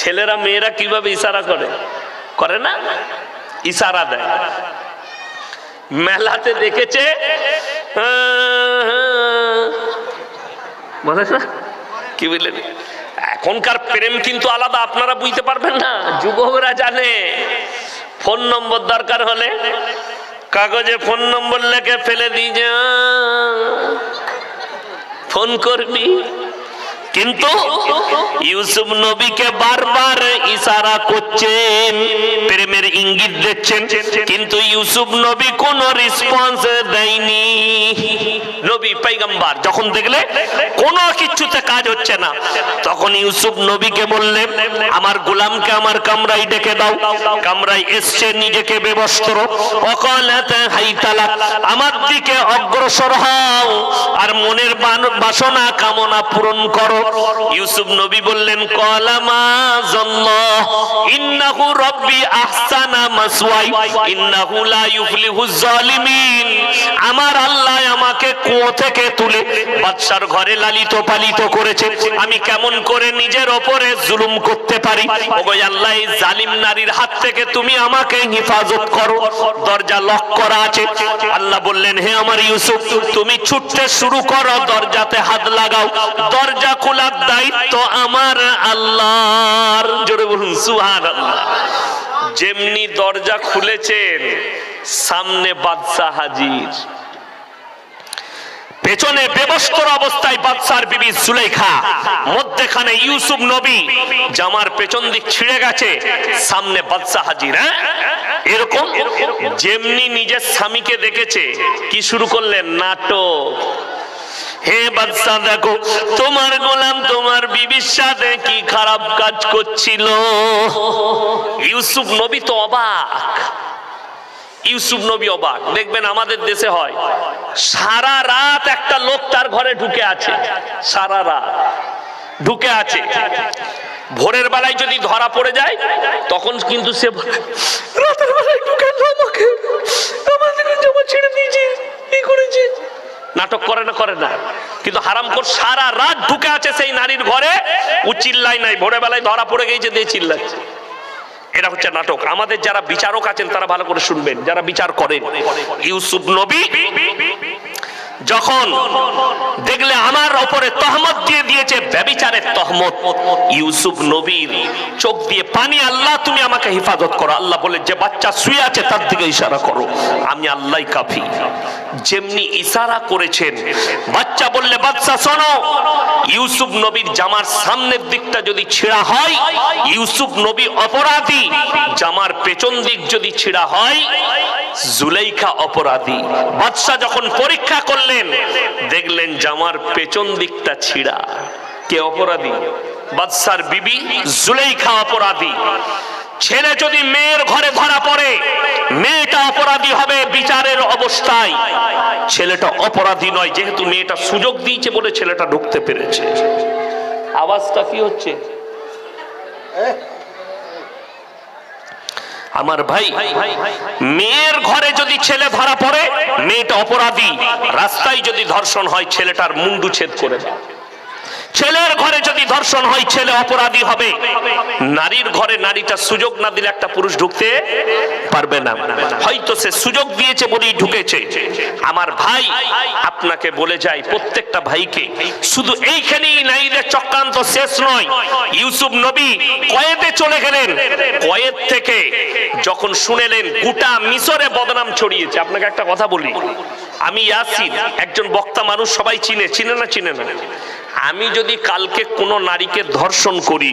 ছেলেরা, মেয়েরা কীভাবে ইশারা করে? করে না? ইশারা দেয়। মেলাতে দেখেছে বলে না? কি বললেন? এখনকার প্রেম কিন্তু আলাদা, আপনারা বুঝতে পারবেন না। যুবকরা জানে। ফোন নম্বর দরকার হলে কাগজে ফোন নম্বর লেখে ফেলে দিয়ে যা। ফোন করবি। কিন্তু ইউসুফ নবীকে বারবার ইশারা করছেন প্রেমের ইঙ্গিত দিচ্ছেন, কিন্তু ইউসুফ নবী কোনো রেসপন্স দেয়নি। নবী পাইগাম্বার যখন দেখলে কোনো কিছুতে কাজ হচ্ছে না, তখন ইউসুফ নবীকে বললেন, আমার গোলামকে আমার কামরাই ডেকে দাও। কামরাই এসছে নিজেকে বেবস্ত্র। অকলাতে হাইতালা, আমার দিকে অগ্রসর হও আর মনের বাসনা, কামনা পূরণ করো। ইউসুফ নবী বললেন, কলামা জন্য ইন্নাহু রব্বি আহসানা। আমার আল্লাহ আমাকে কুয়ো থেকে তুলে বাদশার ঘরে লালিত পালিত করেছে। আমি কেমন করে নিজের ওপরে জুলুম করতে পারি? আল্লাহ জালিম নারীর হাত থেকে তুমি আমাকে করো। দরজা লক করা আছে। আল্লাহ বললেন, হে আমার ইউসুফ, তুমি ছুটতে শুরু করো, দরজাতে হাত লাগাও। দরজা খোলার দায়িত্ব আমার আল্লাহর। জোরে বলুন যেমনি দরজা খুলেছেন, সামনে বাদশাহ হাজির। পেছনে বেবস্তর অবস্থায় বাদশার বিবি সুলেখা মধ্যেখানে ইউসুফ নবী, জামার পেছন দিক ছিঁড়ে গেছে, সামনে বাদশাহ হাজির হ্যাঁ? এরকম যেমনি নিজের স্বামীকে দেখেছে, কি শুরু করলেন? নাটক। হে বাদশাহ, দেখো, তোমার গোলাম, তোমার বিবির সাথে কি খারাপ কাজ করছিল? ইউসুফ নবী তো অবাক। ইউসুফ নবী অবাক। দেখবেন আমাদের দেশে হয়, সারা রাত একটা লোক তার ঘরে ঢুকে আছে। সারা রাত ঢুকে আছে। ভোরের বেলায় যদি ধরা পড়ে যায়, তখন কিন্তু সে রাতের বেলায় ঢুকে আমাকে আমাদের জামা ছেড়ে দিয়েছে এই করেছে? নাটক করে না করে না। কিন্তু হারামখোর সারা রাত ঢুকে আছে সেই নারীর ঘরে। ও চিল্লাই নাই, ভোরবেলায় ধরা পড়ে গেছে, দিয়ে চিল্লাচ্ছে। এটা হচ্ছে নাটক। আমাদের যারা বিচারক আছেন, তারা ভালো করে শুনবেন। যারা বিচার করেন, ইউসুফ নবী যখন দেখলে আমার ওপরে তহমত দিয়ে দিয়েছে ব্যবিচারের তহমত, ইউসুফ নবীর চোখ দিয়ে পানি, আল্লাহ তুমি আমাকে হেফাজত করো। আল্লাহ বলে, যে বাচ্চা শুয়ে আছে তার দিকে ইশারা করো। আমি আল্লাহ কাফি। যেমনি ইশারা করেছেন, বাচ্চা বললে, বাচ্চা, শোনো, ইউসুফ নবীর জামার সামনের দিকটা যদি ছেঁড়া হয়, ইউসুফ নবী অপরাধী, জামার পেছন দিক যদি ছেঁড়া হয়, জুলেইখা অপরাধী। বাদশাহ যখন পরীক্ষা করলেন দেখলেন জামার পেছন দিকটা ছিঁড়া। কে অপরাধী? বাদশার বিবি জুলেইখা অপরাধী। ছেলে যদি মেয়ের ঘরে ধরা পড়ে, মেয়েটা অপরাধী হবে বিচারের অবস্থায়। ছেলেটা অপরাধী নয়, যেহেতু মেয়েটা সুযোগ দিয়েছে বলে ছেলেটা ঢুকতে পেরেছে। আওয়াজটা কি হচ্ছে? আমার ভাই, মেয়ের ঘরে যদি ছেলে ধরা পড়ে, মেয়েটা অপরাধী। রাস্তায় যদি ধর্ষণ হয়, ছেলেটার মুন্ডু ছেদ করে দেয়। ছেলের ঘরে যদি ধর্ষণ হয়, ছেলে অপরাধী হবে। নারীর ঘরে নারীটা সুযোগ না দিলে একটা পুরুষ ঢুকতে পারবে না। হয়তো সে সুযোগ দিয়েছে বলেই ঢুকেছে। আমার ভাই আপনাকে বলে যাই প্রত্যেকটা ভাইকে, শুধু এইখানেই নারীদের চক্রান্ত শেষ নয়। ইউসুফ নবী কয়েদে চলে গেলেন। কয়েদ থেকে যখন শুনেলেন গোটা মিশরে বদনাম ছড়িয়েছে, আপনাকে একটা কথা বলি। আমি ইয়াসিন, একজন বক্তা মানুষ, সবাই চিনে চিনে না চিনে না। আমি যদি কালকে কোনো নারীকে ধর্ষণ করি,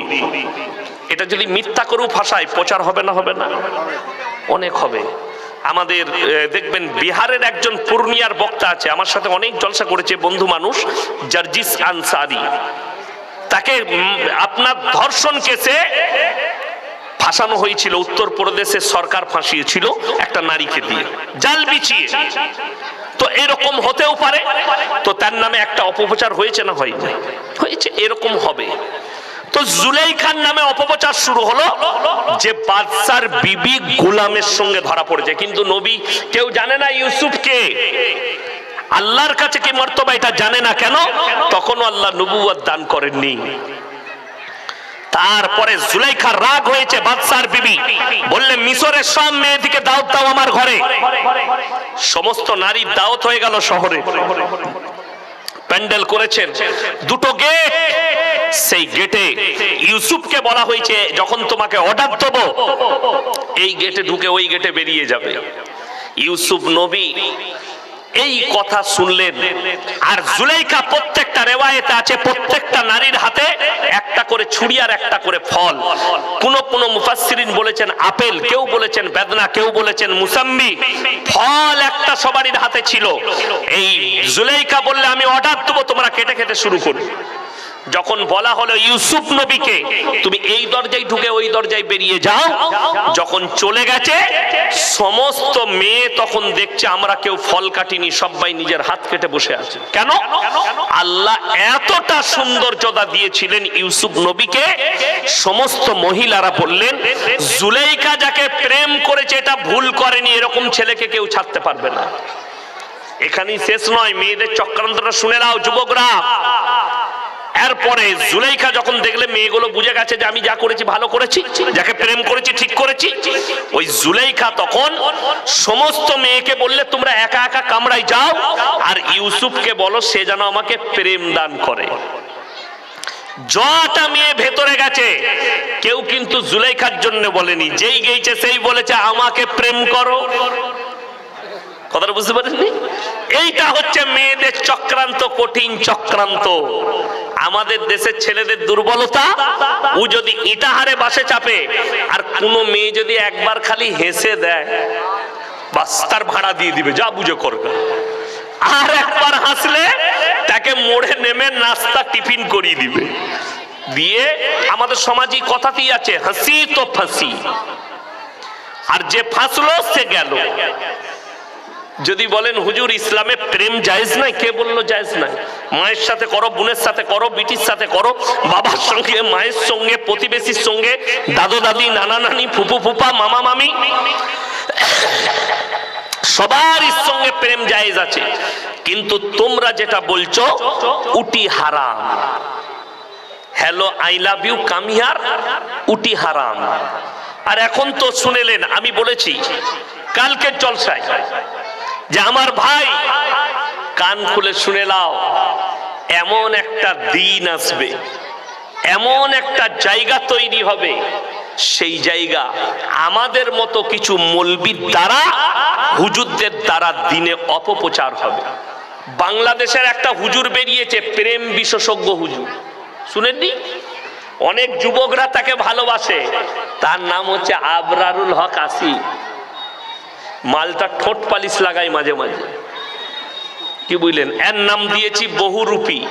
এটা যদি মিথ্যা করেও ফাঁসায় প্রচার হবে না হবে না? অনেক হবে। আমাদের দেখবেন বিহারের একজন পূর্ণিয়ার বক্তা আছে, আমার সাথে অনেক জলসা করেছে, বন্ধু মানুষ, জার্জিস আনসারি। তাকে আপনার ধর্ষণ কেসে ফাঁসানো হয়েছিল উত্তর প্রদেশের সরকার ফাঁসিয়েছিল একটা নারীকে দিয়ে। জাল বিছিয়ে। তো এরকম হতেও পারে? তো তার নামে একটা অপপ্রচার হয়েছে না হয়নি হয়েছে, এরকম হবে। তো জুলাইখার নামে অপপ্রচার শুরু হলো যে বাদশার বিবি গোলামের সঙ্গে ধরা পড়েছে। কিন্তু নবী কেউ জানে না ইউসুফকে। আল্লাহর কাছে কি মর্তবা, এটা জানে না কেন? তখনও আল্লাহ নবুয়াদ দান করেননি। তারপরে জুলাইখা রাগ হয়েছে বাদশার বিবি। বললে, মিশরের সব মেয়েদিকে দাওয়াত দাও আমার ঘরে। সমস্ত নারীর দাওয়াত হয়ে গেল শহরে। প্যান্ডেল করেছেন। দুটো গেট সেই গেটে ইউসুফকে বলা হয়েছে, যখন তোমাকে অর্ডার দেবো, এই গেটে ঢুকে ওই গেটে বেরিয়ে যাবে। ইউসুফ নবী এই কথা শুনলেন। আর জুলাইকা প্রত্যেকটা রেওয়ায়েতে আছে, প্রত্যেকটা নারীর হাতে একটা করে ছুরি আর একটা করে ফল। কোন কোন মুফাসসিরিন বলেছেন আপেল, কেউ বলেছেন বেদনা, কেউ বলেছেন মুসাম্বি ফল একটা সবারই হাতে ছিল। এই জুলাইকা বললে, আমি অর্ডার দেবো, তোমরা কেটে খেতে শুরু করো। যখন বলা হলো ইউসুফ নবীকে, তুমি এই দরজায় ঢুকে ওই দরজায় বেরিয়ে যাও। যখন চলে গেছে, সমস্ত মেয়ে তখন দেখছে আমরা কেউ ফল কাটিনি, সবাই নিজের হাত কেটে বসে আছে। কেন? আল্লাহ এতটা সৌন্দর্যতা দিয়েছিলেন ইউসুফ নবীকে, সমস্ত মহিলারা বললেন, জুলেইকা যাকে প্রেম করেছে এটা ভুল করেনি, এরকম ছেলেকে কেউ ছাড়তে পারবে না। এখানেই শেষ নয়, মেয়েদের চক্রান্তটা শুনে নাও, যুবকরা। এরপরে জুলাইখা যখন দেখলে মেয়েগুলো বুঝে গেছে যে আমি যা করেছি ভালো করেছি, যাকে প্রেম করেছি, ঠিক করেছি, ওই জুলাইখা তখন সমস্ত মেয়েকে বললে, তোমরা একা একা কামড়াই যাও আর ইউসুফকে বলো, সে যেন আমাকে প্রেম দান করে। জটা মেয়ে ভেতরে গেছে, কেউ কিন্তু জুলাইখার জন্য বলেনি। যেই গেছে সেই বলেছে, আমাকে প্রেম করো। কথাটা বুঝতে পারেননি এইটা হচ্ছে মেয়েদের চক্রান্ত, কঠিন চক্রান্ত। আমাদের দেশের ছেলেদের দুর্বলতা, ও যদি ইটাহারে বাসে চাপে, আর কোনো মেয়ে যদি একবার খালি হেসে দেয়, বাস তার ভাড়া দিয়ে দিবে, যা বুঝে করবে। আর একবার হাসলে তাকে মোড়ে নেমে নাস্তা টিফিন করিয়ে দিবে। দিয়ে আমাদের সমাজে কথাতেই আছে, হাসি তো ফাঁসি। আর যে ফাঁসলো, সে গেল। যদি বলেন, হুজুর, ইসলামে প্রেম জায়েজ নাই? কে বলল, জায়েজ নাই? মায়ের সাথে করো, বোনের সাথে করো, বিটির সাথে করো, বাবার সঙ্গে, মায়ের সঙ্গে, প্রতিবেশীর সঙ্গে, দাদু, দাদি, নানা, নানি, ফুপু, ফুপা, মামা, মামি। সবার সঙ্গে প্রেম জায়েজ আছে, কিন্তু তোমরা যেটা বলছো, উটি হারাম। হ্যালো, আই লাভ ইউ কামিয়ার উটি হারাম। আর এখন তো শুনেলেন, আমি বলেছি, কালকের জলসায় যে আমার ভাই, কান খুলে শুনে লাও এমন একটা দিন আসবে, এমন একটা জায়গা তৈরি হবে, সেই জায়গা আমাদের মতো কিছু মলবির দ্বারা, হুজুরদের দ্বারা দিনে অপপ্রচার হবে। বাংলাদেশের একটা হুজুর বেরিয়েছে, প্রেম বিশেষজ্ঞ হুজুর। শুনেননি? অনেক যুবকরা তাকে ভালোবাসে। তার নাম হচ্ছে আবরারুল হক আসি মালটা ঠোঁট পালিশ লাগাই মাঝে মাঝে। কি বুঝলেন? এর নাম দিয়েছি বহুরূপী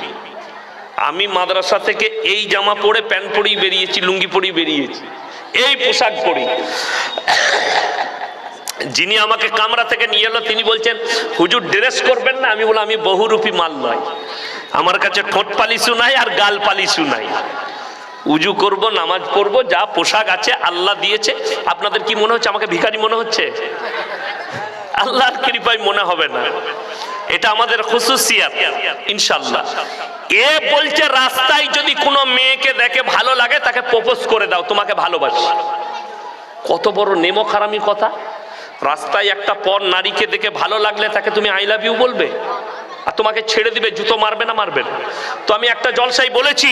আমি মাদ্রাসা থেকে এই জামা পরে, প্যান্ট পরেই বেরিয়েছি, লুঙ্গি পরেই বেরিয়েছি। এই পোশাক পরি। যিনি আমাকে কামরা থেকে নিয়ে এলো, তিনি বলছেন, হুজুর, ড্রেস করবেন না? আমি বললাম, আমি বহুরূপী মাল নয়। আমার কাছে ঠোঁট পালিশও নাই আর গাল পালিশও নাই। উজু করব, নামাজ পড়ব, যা পোশাক আছে আল্লাহ দিয়েছে। আপনাদের কি মনে হচ্ছে? আমাকে ভিখারি মনে হচ্ছে? আল্লাহর কৃপায় মনে হবে না। এটা আমাদের খুশুসিয়াত ইনশাল্লাহ এ বলছে, রাস্তায় যদি কোনো মেয়েকে দেখে ভালো লাগে, তাকে প্রপোজ করে দাও, তোমাকে ভালোবাসি। কত বড় নেমো খারামি কথা। রাস্তায় একটা পর নারীকে দেখে ভালো লাগলে তাকে তুমি আই লাভ ইউ বলবে, আর তোমাকে ছেড়ে দিবে, জুতো মারবে না মারবে না। তো আমি একটা জলসাই বলেছি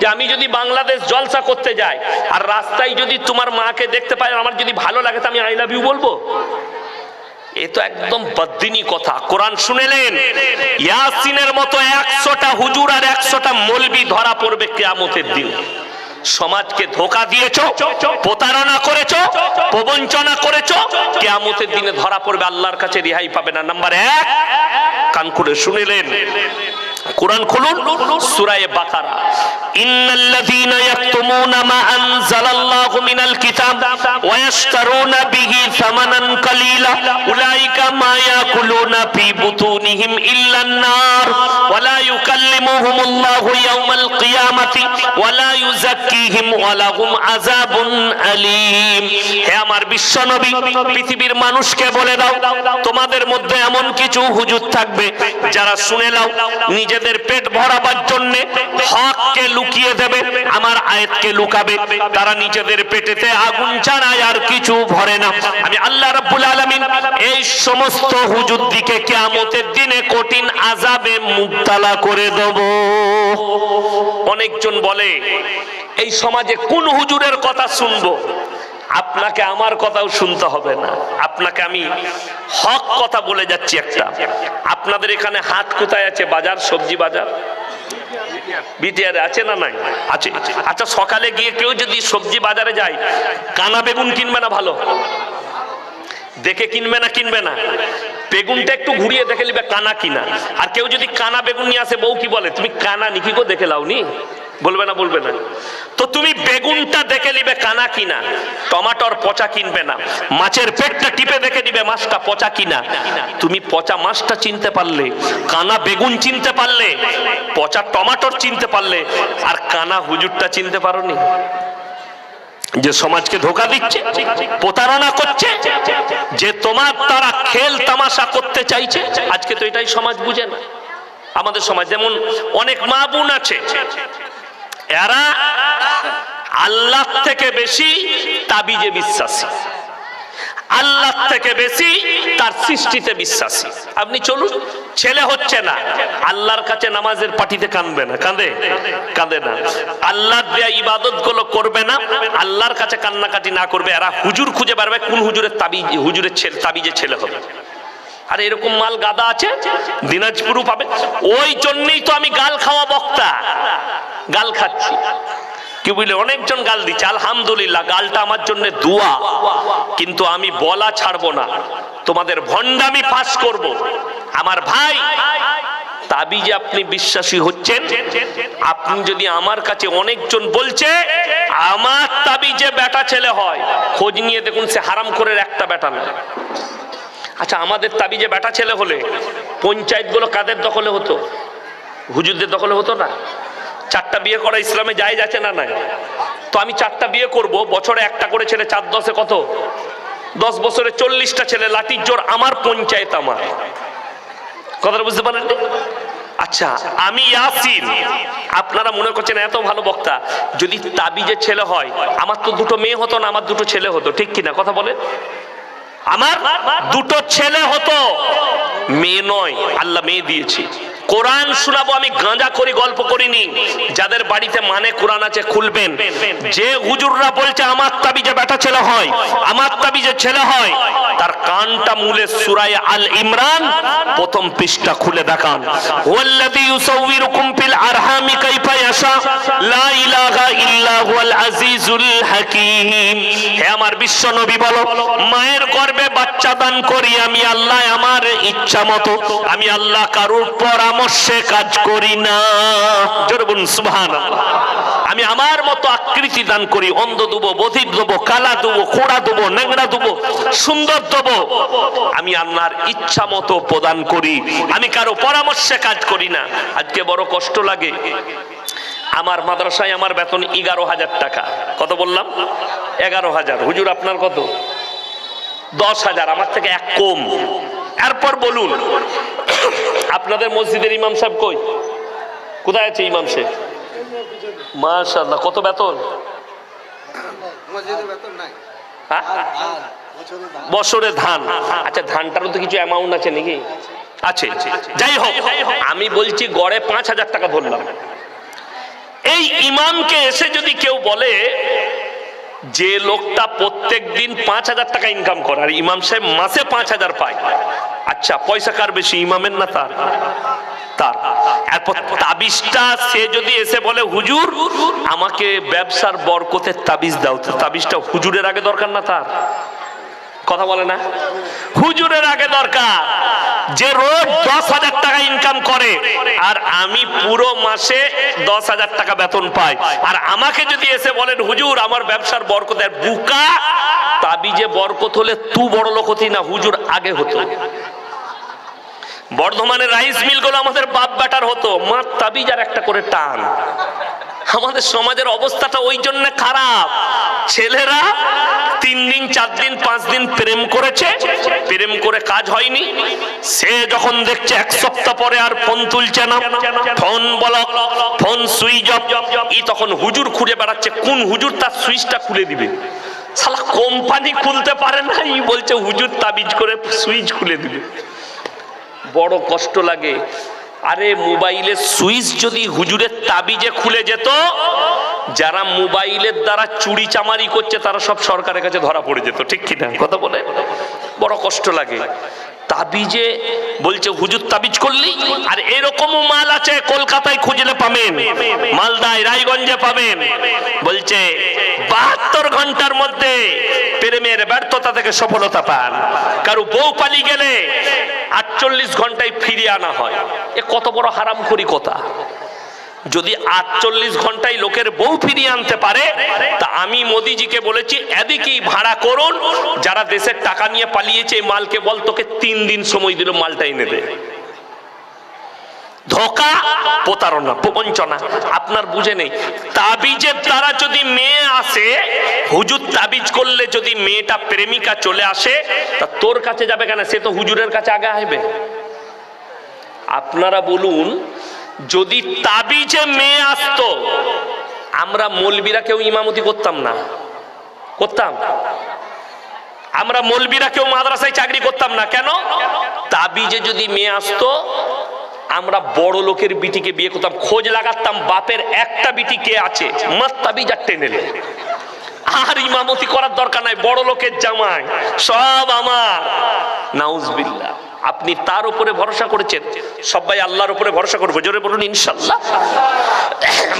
যে, আমি যদি বাংলাদেশ জলসা করতে যাই, আর রাস্তায় যদি তোমার মাকে দেখতে পাই আমার যদি ভালো লাগে, তো আমি আই লাভ ইউ বলব? এ তো একদম বদ্দিনী কথা। কোরআন শুনেলেন? ইয়াসিনের মতো একশোটা হুজুর আর একশোটা মলবি ধরা পড়বে কেয়ামতের দিন। সমাজকে ধোকা দিয়েছ, প্রতারণা করেছ, প্রবঞ্চনা করেছ, কেয়ামতের দিনে ধরা পড়বে আল্লাহর কাছে রেহাই পাবে না। নাম্বার এক, কান করে শুনিলেন। কোরআন খুলুন, সুরায় বাকারা। ইন্নাল্লাযীনা ইয়াকতুমুনা মা আনজালাল্লাহু মিনাল কিতাব ওয়া ইয়াশতারুনা বিহি সামানান কালীলা। উলাইকা মা ইয়াকুলুনা ফি বুতুনিহিম ইল্লান নার। ওয়া ইউকাল্লিমুহুমুল্লাহু পৃথিবীর মানুষকে বলে দাও, তোমাদের মধ্যে এমন কিছু হুজুর থাকবে যারা শুনে নাও, নিজেদের পেট ভরাবার জন্য হককে লুকিয়ে দেবে, আমার আয়াতকে লুকাবে। তারা নিজেদের পেটেতে আগুন ছাড়ায় আর কিছু ভরে না। আমি আল্লাহ রাব্বুল আলামিন এই সমস্ত হুজুর দিকে কিয়ামতের দিনে কঠিন আযাবে মুক্তালা করে দেব। অনেকজন বলে, এই সমাজে কোন হুজুরের কথা শুনব? আপনাকে আমার কথাও শুনতে হবে না। আপনাকে আমি হক কথা বলে যাচ্ছি একটা। আপনাদের এখানে হাট কোথায় আছে? বাজার, সবজি বাজার? বিটিআর আছে না নাই? আছে। আচ্ছা সকালে গিয়ে কেউ যদি সবজি বাজারে যায়, কানা বেগুন কিনবে না ভালো? দেখে কিনবে না কিনবে না? বেগুনটা একটু ঘুরিয়ে দেখে নিবে কানা কিনা। আর কেউ যদি কানা বেগুন নিয়ে আসে, বউ কি বলে? তুমি কানা নিকি গো, দেখে লাওনি? বলবে না বলবে না। তো তুমি বেগুনটা দেখে নিবে কানা কিনা, টমাটোর পচা কিনবে না, মাছের পেটটা টিপে দেখে নিবে মাছটা পচা কিনা। তুমি পচা মাছটা চিনতে পারলে, কানা বেগুন চিনতে পারলে, পচা টমাটোর চিনতে পারলে, আর কানা হুজুরটা চিনতে পারোনি? যে সমাজকে ধোকা দিচ্ছে, প্রতারণা করছে, যে তোমার তারা খেল তামাশা করতে চাইছে, আজকে তো এটাই সমাজ বুঝে না। আমাদের সমাজ যেমন অনেক মা বোন আছে, এরা আল্লাহ থেকে বেশি তাবিজে বিশ্বাসী। আল্লাহ থেকে বেশি তার সৃষ্টিতে বিশ্বাসী। আপনি চলুন, ছেলে হচ্ছে না। আল্লাহর কাছে নামাজের পাটিতে কাঁদবে না। কাঁদে? কাঁদে না। আল্লাহর দেয়া ইবাদতগুলো করবে না। আল্লাহর কাছে কান্নাকাটি না করবে। এরা হুজুর খুঁজে পারবে কোন হুজুরের তাবিজ হুজুরের ছেলে তাবিজে ছেলে হবে। আর এরকম মাল গাদা আছে? দিনাজপুরও পাবে। ওই জন্যই তো আমি গাল খাওয়া বক্তা। গাল খাচ্ছি। কি বুঝলে অনেকজন গাল দিচ্ছে, আলহামদুলিল্লাহ, গালটা আমার জন্য দোয়া, কিন্তু আমি বলা ছাড়বো না, তোমাদের ভণ্ডামি পাস করব। আমার ভাই, তাবিজে আপনি বিশ্বাসী হচ্ছেন? আপনি যদি আমার কাছে অনেকজন বলছে, আমার তাবিজে বেটা ছেলে হয়, খোঁজ নিয়ে দেখুন, সে হারাম করে একটা বেটা না। আচ্ছা আমাদের তাবিজে বেটা ছেলে হলে পঞ্চায়েতগুলো কাদের দখলে হতো? হুজুরদের দখলে হতো না? চারটা বিয়ে করা ইসলামে যায় যাচ্ছে না নাই? তো আমি চারটা বিয়ে করব, বছরে একটা করে ছেলে, চার দশে কত? দশ বছরে চল্লিশটা ছেলে, লাঠির জোর আমার পঞ্চায়েত আমার। কথাটা বুঝতে পারেন আচ্ছা আমি ইয়াসিন। আপনারা মনে করছেন এত ভালো বক্তা, যদি তাবিজে ছেলে হয়, আমার তো দুটো মেয়ে হতো না, আমার দুটো ছেলে হতো, ঠিক কিনা কথা বলে? আমার দুটো ছেলে হতো। মেয়ে নয়, আল্লাহ মেয়ে দিয়েছি। কোরআন শোনাবো, আমি গাঁজা করি, গল্প করিনি। যাদের বাড়িতে মানে কোরআন আছে, খুলবেন। যে হুজুররা বলছে, আমার তাবিজে বেটা ছেলে হয়, আমার তাবিজে ছেলে হয়, তার কানটা মূলে সুরাই আল ইমরান, প্রথম পৃষ্ঠা খুলে দেখান। ওয়াল্লাযী ইউসাউবিরুকুম ফিল আরহামি কাইফা ইয়াশা, লা ইলাহা ইল্লা হুয়াল আজিজুল হাকীম। হে আমার বিশ্ব নবী বলো, মায়ের গর্ভে বাচ্চা দান করি, আমি আল্লাহ আমার ইচ্ছা মতো, আমি আল্লাহ কারুর পরামর্শে কাজ করি না। বলুন আমি আমার মতো আকৃতি দান করি, অন্ধ দেবো বধির দেবো কালা দেবো খোড়া দেবো নেংড়া দেবো সুন্দর দেবো আমি আল্লাহর ইচ্ছা মতো প্রদান করি, আমি কারও পরামর্শে কাজ করি না। আজকে বড় কষ্ট লাগে। আমার মাদ্রাসায় আমার বেতন এগারো হাজার টাকা। কত বললাম? এগারো হাজার। হুজুর, আপনার কত? দশ হাজার আমার থেকে এক কম। এরপর বলুন আপনাদের মসজিদের ইমাম সাহেব কই? কোথায় আছে ইমাম সাহেব? মাশাআল্লাহ কত বেতন? হ্যাঁ? বছরে ধান বছরে ধান। আচ্ছা ধানটারও তো কিছু অ্যামাউন্ট আছে নাকি? আছে। যাই হোক আমি বলছি গড়ে পাঁচ হাজার টাকা ধরলাম। এই ইমামকে এসে যদি কেউ বলে যে লোকটা প্রত্যেক দিন পাঁচ হাজার টাকা ইনকাম করে, আর ইমাম সাহেব মাসে পাঁচ হাজার পায়। আচ্ছা পয়সা কার বেশি, ইমামের না তার? তার। এরপর তাবিজটা সে যদি এসে বলে, হুজুর, আমাকে ব্যবসার বরকতের তাবিজ দাও। তাবিজটা হুজুরের আগে দরকার না তার? কথা বলে না? হুজুরের আগে দরকার। যে রোজ দশ হাজার টাকা ইনকাম করে, আর আমি পুরো মাসে দশ হাজার টাকা বেতন পাই। আর আমাকে যদি এসে বলেন, হুজুর, আমার ব্যবসার বরকত আর বুকা, তাবিজে বরকত হলে তু বড় লোক হতি না, হুজুর আগে হতো। বর্ধমানের রাইস মিলগুলো আমাদের বাপ বেটার হতো, মার তাবিজ আর একটা করে টান। আমাদের সমাজের অবস্থাটা ওই জন্য খারাপ। ছেলেরা তিন দিন, চার দিন, পাঁচ দিন প্রেম করেছে, প্রেম করে কাজ হয়নি। সে যখন দেখছে এক সপ্তাহ পরে আর ফোন তুলছে না, phone block phone switch off, ই তখন হুজুর খুঁজে বেড়াচ্ছে, কোন হুজুর তার সুইচটা খুলে দিবে? শালা কোম্পানি খুলতে পারে না, ই বলছে হুজুর তাবিজ করে সুইচ খুলে দিবে। বড় কষ্ট লাগে। আরে মোবাইলের সুইচ যদি হুজুরের তাবিজে খুলে যেত, যারা মোবাইলের দ্বারা চুরি চামারি করছে, তারা সব সরকারের কাছে ধরা পড়ে যেত, ঠিক কিনা? কথা বলে? বড় কষ্ট লাগে। তাবিজে বলছে, হুজুর তাবিজ করলি? আর এরকমও মাল আছে কলকাতায় খুঁজলে পাবেন। মালদায়, রায়গঞ্জে পাবেন। বলছে, বাহাত্তর ঘণ্টার মধ্যে প্রেমের ব্যর্থতা থেকে সফলতা পান। কারও বউ পালি গেলে আটচল্লিশ ঘন্টায় ফিরিয়ে আনা হয়। এ কত বড় হারাম করি কথা। যদি আটচল্লিশ ঘন্টায় লোকের বউ ফিরিয়ে আনতে পারে, তা আমি মোদিজিকে বলেছি, এদিকেই ভাড়া করুন। যারা দেশের টাকা নিয়ে পালিয়েছে মালকে বল, তোকে তিন দিন সময় দিল মালটা এনে দে। ধোকা, প্রতারণা, প্রবঞ্চনা, আপনার বুঝে নেই। তাবিজের দ্বারা যদি মেয়ে আসে, হুজুর তাবিজ করলে যদি মেয়েটা প্রেমিকা চলে আসে, তা তোর কাছে যাবে কেন? সে তো হুজুরের কাছে আগে আসবে। আপনারা বলুন যদি তাবিজে মেয়ে আসতো, আমরা মলবিরা কেউ ইমামতি করতাম না। করতাম। আমরা মলবিরা কেউ মাদ্রাসায় চাকরি করতাম না। কেন? তাবিজে যদি মেয়ে আসতো, আমরা বড় লোকের বিটিকে বিয়ে করতাম। খোঁজ লাগাতাম, বাপের একটা বিটি কে আছে? মার আর আর ইমামতি করার দরকার নাই। বড় লোকের জামাই। সব আমার। নাউজবিল্লাহ। আপনি তার উপরে ভরসা করেছেন। সবাই আল্লাহর উপরে ভরসা করব। জোরে বলুন, ইনশাল্লাহ।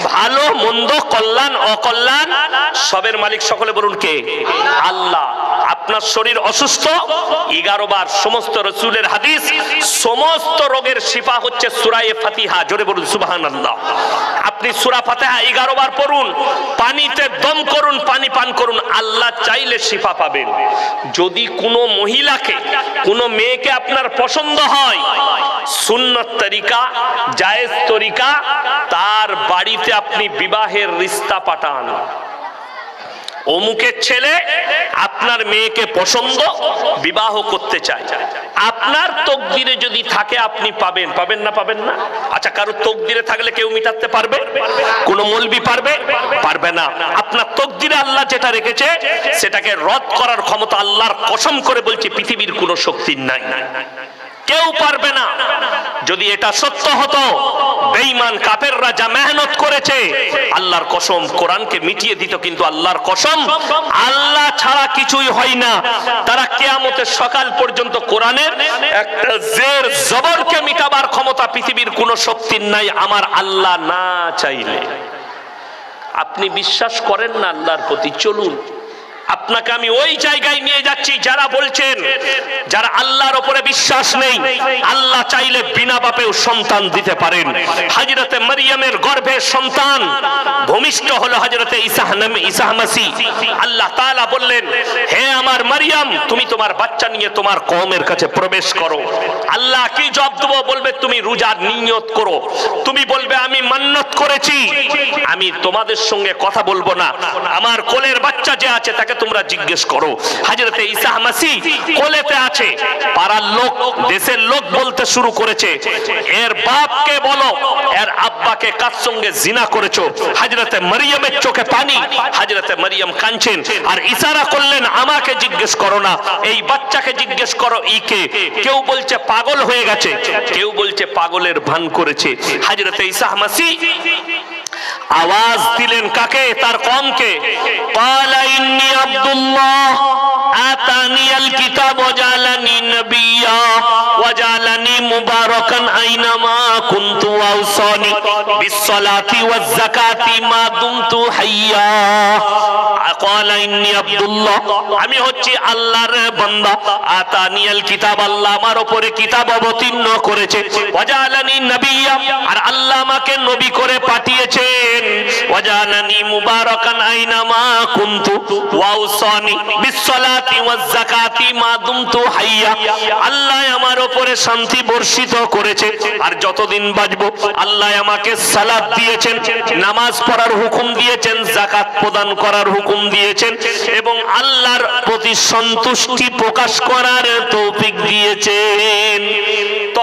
ভালো, মন্দ, কল্যাণ, অকল্যাণ, সবের মালিক সকলে বলুন কে? আল্লাহ। আপনার শরীর অসুস্থ, এগারো বার সমস্ত রসুলের হাদিস, সমস্ত রোগের শিফা হচ্ছে সুরায়ে ফাতিহা, জোরে বলুন সুবাহান আল্লাহ আপনি সুরা ফাতেহা এগারো বার পড়ুন, পানিতে দম করুন, পানি পান করুন, আল্লাহ চাইলে শিফা পাবেন। যদি কোনো মহিলাকে, কোনো মেয়েকে আপনার পছন্দ হয়, সুন্নত তরিকা, জায়েজ তরিকা, তার বাড়িতে আপনি বিবাহের রিস্তা পাঠান। অমুকের ছেলে আপনার মেয়েকে পছন্দ, বিবাহ করতে চায়। আপনার তকদিরে যদি থাকে, আপনি পাবেন। পাবেন না পাবেন না? আচ্ছা কারও তকদিরে থাকলে কেউ মিটাতে পারবে? কোন মলবি পারবে? পারবে না। আপনার তকদিরে আল্লাহ যেটা রেখেছে, সেটাকে রদ করার ক্ষমতা আল্লাহর কসম করে বলছে, পৃথিবীর কোনো শক্তির নাই। কেউ পারবে না। যদি এটা সত্য হতো, বেঈমান কাফেররা যা মেহনত করেছে, আল্লাহর কসম কোরআনকে মিটিয়ে দিত, কিন্তু আল্লাহর কসম আল্লাহ ছাড়া কিছুই হয় না। তারা কেয়ামতের সকাল পর্যন্ত কোরআনের একটা জের জবরকে মিটাবার ক্ষমতা পৃথিবীর কোনো শক্তির নাই, আমার আল্লাহ না চাইলে। আপনি বিশ্বাস করেন না আল্লাহর প্রতি? চলুন। আপনাকে আমি ওই জায়গায় নিয়ে যাচ্ছি যারা বলছেন, যারা আল্লাহর উপরে বিশ্বাস নেই। আল্লাহ চাইলে বিনা বাপেও সন্তান দিতে পারেন। হাজরতে মারিয়ামের গর্ভে সন্তান, ভূমিষ্ঠ হলো হাজরতে ইসাহ নামে ইসাহ মাসি আল্লাহ তাআলা বললেন, হে আমার মারিয়াম, তুমি তোমার বাচ্চা নিয়ে তোমার কওমের কাছে প্রবেশ করো। আল্লাহ কি জবাব দেবো? বলবে, তুমি রোজার নিয়ত করো। তুমি বলবে, আমি মান্নত করেছি। আমি তোমাদের সঙ্গে কথা বলব না। আমার কোলের বাচ্চা যে আছে, তাকে তোমরা জিজ্ঞেস করো। হাজরতে ঈসা মাসি কোলেতে আছে। পাড়ার লোক, দেশের লোক বলতে শুরু করেছে, এর বাপকে বলো? এর আব্বাকে কার সঙ্গে জিনা করেছ? হাজরতে মারিয়ামের চোখে পানি। হাজরতে মারিয়াম কাঁদছেন, আর ইশারা করলেন, আমাকে জিজ্ঞেস করো না। এই বাচ্চাকে জিজ্ঞেস করো ইকে কেউ বলছে, পাগল হয়ে গেছে। কেউ বলছে, পাগলের ভান করেছে। হাজরতে ঈসা মাসি আওয়াজ দিলেন কাকে? তার কমকে। আব্দুল্লাহ মুবারাকান আইনামা কুনতু আউসানি বিসসালাতি ওয়াজ যাকাতি মা দুমতু হাইয়া। ক্বালা ইন্নী আব্দুল্লাহ, আমি হচ্ছি আল্লাহর বান্দা। আতানিয়াল কিতাব, আল্লাহ আমার উপরে কিতাব অবতীর্ণ করেছে। ওয়াজালানি নবিয়্যা আর আল্লাহ আমাকে নবী করে পাঠিয়েছেন। ওয়াজালানি মুবারাকান আইনামা কুনতু ওয়াউসানি বিসসালাতি ওয়াজ যাকাতি মা দুমতু হাইয়া। আল্লাহ আমার উপরে শান্তি বর্ষিত করেছে। আর যতদিন বাঁচবো, আল্লাহ আমাকে সালাদ দিয়েছেন, নামাজ পড়ার হুকুম দিয়েছেন জাকাত প্রদান করার হুকুম দিয়েছেন, এবং আল্লাহর প্রতি সন্তুষ্টি প্রকাশ করার তৌফিক দিয়েছেন।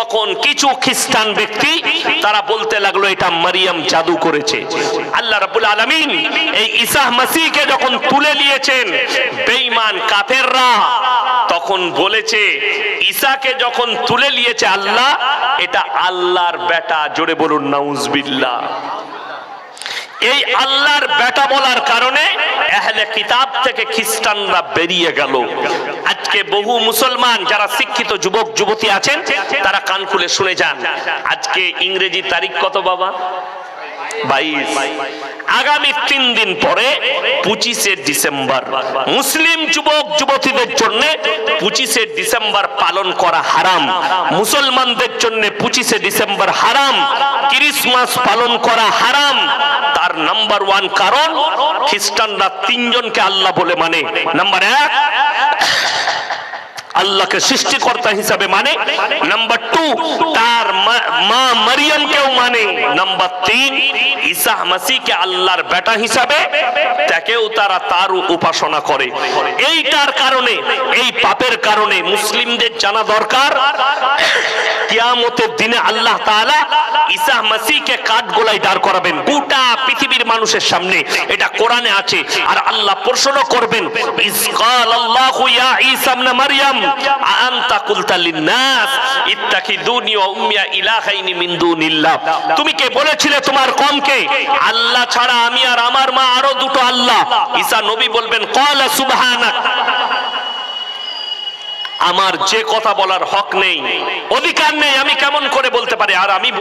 তখন কিছু খ্রিস্টান ব্যক্তি তারা বলতে লাগল, এটা মারিয়াম জাদু করেছে। আল্লাহ রাব্বুল আলামিন এই ঈসা মাসিহকে যখন তুলে নিয়েছেন, বেঈমান কাফেররা তখন বলেছে, ঈসাকে যখন তুলে নিয়েছে আল্লাহ, এটা আল্লাহর বেটা জোরে বলুন, নাউজবিল্লাহ। এই আল্লাহর বেটা বলার কারণে আহলে কিতাব থেকে খ্রিস্টানরা বেরিয়ে গেল। আজকে বহু মুসলমান যারা শিক্ষিত যুবক, যুবতী আছেন, তারা কান খুলে শুনে যান। আজকে ইংরেজি তারিখ কত বাবা? বাইশ। আগামী তিন দিন পরে পঁচিশে ডিসেম্বর। মুসলিম যুবক, যুবতীদের জন্য পঁচিশে ডিসেম্বর পালন করা হারাম। মুসলমানদের জন্য পঁচিশে ডিসেম্বর হারাম। ক্রিসমাস পালন করা হারাম। তার নাম্বার ওয়ান কারণ, খ্রিস্টানরা তিনজনকে আল্লাহ বলে মানে। নাম্বার এক আল্লাহকে সৃষ্টিকর্তা হিসাবে মানে নাম্বার টু তার মা- মা মারিয়ামকেও মানে। নাম্বার তিন, ঈসা মাসিকে আল্লাহর বেটা হিসাবে তাকেও তারা তার উপাসনা করে। এইটার কারণে, এই পাপের কারণে মুসলিমদের জানা দরকার। কিয়ামতের দিনে আল্লাহ তাআলা ঈসা মাসিকে কাঠ গোলায় দাঁড় করাবেন গোটা পৃথিবীর মানুষের সামনে। এটা কোরআনে আছে। আর আল্লাহ প্রশ্ন করবেন ইসকাল আল্লাহু ইয়া ঈসা ইবনে তুমি কে বলেছিলে তোমার কমকে? আল্লাহ ছাড়া আমি আর আমার মা আরও দুটো আল্লাহ। নবী বলবেন, ক্বালা সুবহানাক। আমার যে কথা বলার হক নেই। অধিকার নেই, আমি কেমন করে বলতে পারি? আর আমি